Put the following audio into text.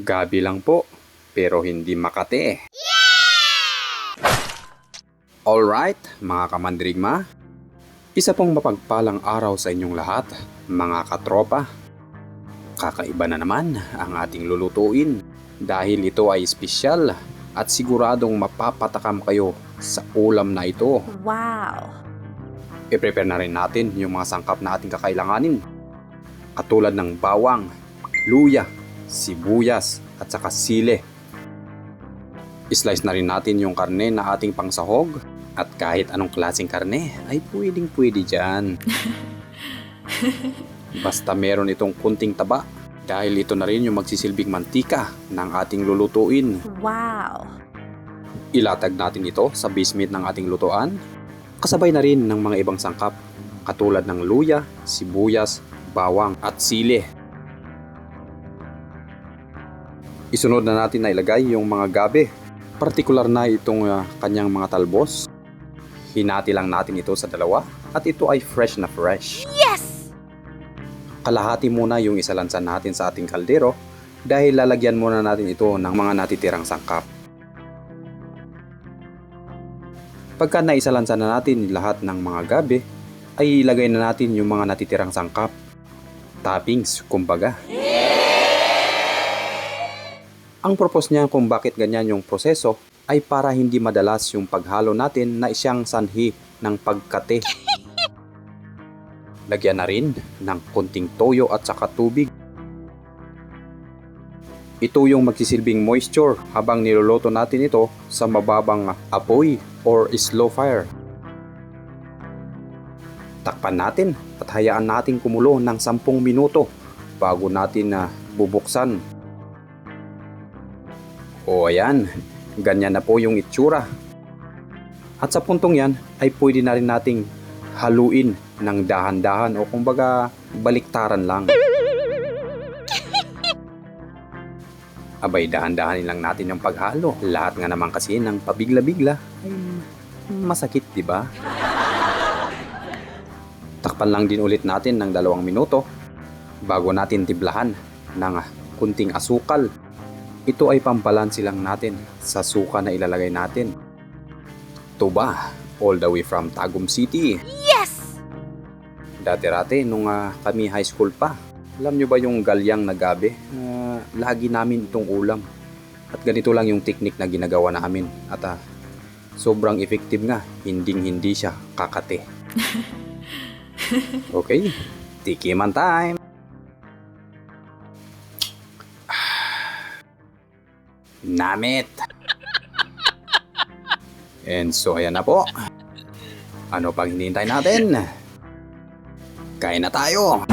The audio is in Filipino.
Gabi lang po, pero hindi Makate. Alright, mga kamandrigma. Isa pong mapagpalang araw sa inyong lahat, mga katropa. Kakaiba na naman ang ating lulutuin dahil ito ay espesyal at siguradong mapapatakam kayo sa ulam na ito. Wow. I-prepare na rin natin yung mga sangkap na ating kakailanganin. Katulad ng bawang, luya, sibuyas, at saka sile. I-slice na rin natin yung karne na ating pangsahog at kahit anong klaseng karne ay pwedeng pwede dyan. Basta meron itong kunting taba dahil ito na rin yung magsisilbing mantika ng ating lulutuin. Wow. Ilatag natin ito sa base meat ng ating lutuan. Kasabay na rin ng mga ibang sangkap katulad ng luya, sibuyas, bawang at sili. Isunod na natin na ilagay yung mga gabi. Partikular na itong ah, kanyang mga talbos. Hinati lang natin ito sa dalawa at ito ay fresh na fresh. Yes! Kalahati muna yung isalansan natin sa ating kaldero dahil lalagyan muna natin ito ng mga natitirang sangkap. Pagka naisalansan na natin lahat ng mga gabi, ay ilagay na natin yung mga natitirang sangkap. Toppings, kumbaga. Ang purpose niya kung bakit ganyan yung proseso ay para hindi madalas yung paghalo natin na siyang sanhi ng pagkate. Lagyan na rin ng konting toyo at saka tubig. Ito yung magsisilbing moisture habang niluluto natin ito sa mababang apoy or slow fire. Takpan natin at hayaan natin kumulo ng 10 minuto bago natin na bubuksan. O ayan, ganyan na po yung itsura. At sa puntong yan ay pwede na rin nating haluin ng dahan-dahan o kumbaga baliktaran lang. Abay, dahan-dahanin lang natin yung paghalo. Lahat nga naman kasi ng pabigla-bigla ay masakit, di ba? Takpan lang din ulit natin ng dalawang minuto bago natin tiblahan ng kunting asukal. Ito ay pampalansi lang natin sa suka na ilalagay natin. Tuba, all the way from Tagum City. Yes! Dati-rati nung ah, kami high school pa. Alam nyo ba yung galyang na gabi? Ah, lagi namin itong ulam. At ganito lang yung technique na ginagawa namin. At ah, sobrang effective nga. Hinding hindi siya kakate. Okay, tikiman time! Namit! And so ayan na po. Ano pang hinihintay natin? Kain na tayo!